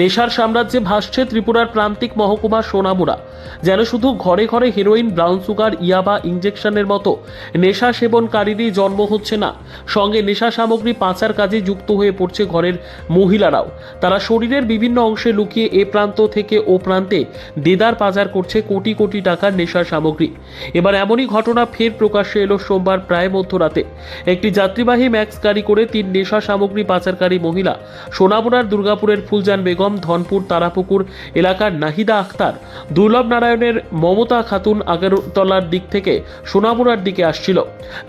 নেশার সাম্রাজ্যে ভাসছে ত্রিপুরার প্রান্তিক মহকুমা সোনামুড়া, যেন শুধু ঘরে ঘরে হেরোইন ব্রাউন সুগার ইয়াবা ইঞ্জেকশনের মতো নেশা সেবনকারীরই জন্ম হচ্ছে না। সঙ্গে নেশা সামগ্রী পাচার কাজে যুক্ত হয়ে পড়ছে ঘরের মহিলারাও। তারা শরীরের বিভিন্ন অংশে লুকিয়ে এ প্রান্ত থেকে ও প্রান্তে দেদার পাচার করছে কোটি কোটি টাকার নেশার সামগ্রী। এবার এমনই ঘটনা ফের প্রকাশ্যে এলো সোমবার প্রায় মধ্যরাতে। একটি যাত্রীবাহী ম্যাক্স গাড়ি করে তিন নেশা সামগ্রী পাচারকারী মহিলা সোনামুড়ার দুর্গাপুরের ফুলজান বেগম ধনপুর তারাপুকুর এলাকার নাহিদা আক্তার দুর্লভ নারায়ণের মমতা খাতুন আগরতলার দিক থেকে সোনামুড়ার দিকে আসছিল।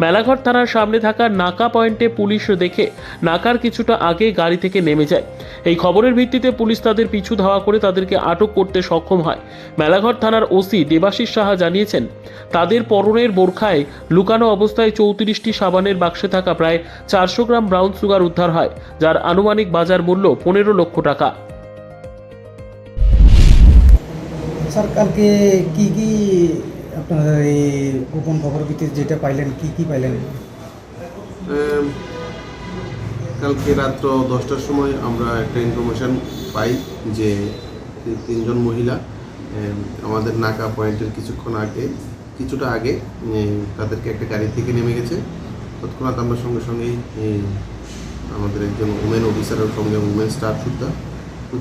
মেলাঘর থানার সামনে থাকা নাকা পয়েন্টে পুলিশ দেখে নাকার কিছুটা আগে গাড়ি থেকে নেমে যায়। এই খবরের ভিত্তিতে পুলিশ তাদের পিছু ধাওয়া করে তাদেরকে আটক করতে সক্ষম হয়। মেলাঘর থানার ওসি দেবাশিস সাহা জানিয়েছেন, তাদের পরনের বোরখায় লুকানো অবস্থায় চৌত্রিশটি সাবানের বাক্সে থাকা প্রায় চারশো গ্রাম ব্রাউন সুগার উদ্ধার হয়, যার আনুমানিক বাজার মূল্য পনেরো লক্ষ টাকা। স্যার কালকে কি কি আপনার এই গোপন খবর ভিত্তিতে যেটা পাইলেন, কি কি পাইলেন? কালকে রাত্র দশটার সময় আমরা একটা ইনফরমেশান পাই যে তিনজন মহিলা আমাদের নাকা পয়েন্টের কিছুক্ষণ আগে, কিছুটা আগে তাদেরকে একটা গাড়ি থেকে নেমে গেছে। তৎক্ষণাৎ আমরা সঙ্গে সঙ্গেই আমাদের একজন ওমেন অফিসারের সঙ্গে ওমেন স্টাফ সুদ্ধা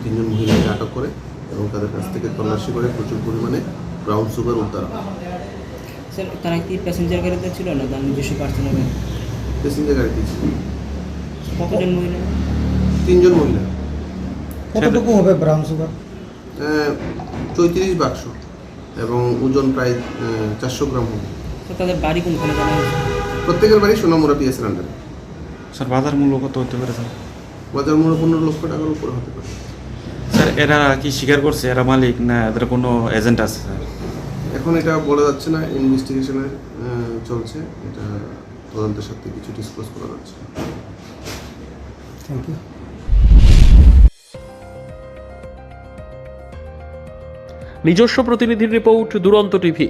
তিনজন মহিলাকে আটক করে এবং তাদের কাছ থেকে তল্লাশি করে প্রচুর পরিমাণে ব্রাউন সুগার উদ্ধার হয়। স্যার তারা কি প্যাসেঞ্জার গাড়িতে ছিল না? তার নিজস্ব পার্সোনাল প্যাসেঞ্জার গাড়িতে ছিল। কতজন মহিলা? তিনজন মহিলা। কতটুকু হবে ব্রাউন সুগার চৌত্রিশ বাক্স এবং ওজন প্রায় চারশো গ্রাম হবে। তাদের বাড়ি কোনখানে জানা প্রত্যেকের বাড়ি সোনামুরা পিএসের আন্ডারে স্যার বাজার মূল্য কত হতে পারে স্যার বাজার মূল্য পনেরো লক্ষ টাকার উপরে হতে পারে। এরা কি স্বীকার করছে? এরা মালিক না এদের কোনো এজেন্ট আছে? স্যার এখন এটা বলা যাচ্ছে না ইনভেস্টিগেশনে চলছে। এটা তদন্তের সাথে কিছু ডিসক্লোজ করা যাচ্ছে থ্যাংক ইউ নিজস্ব প্রতিনিধির রিপোর্ট দুরন্ত টিভি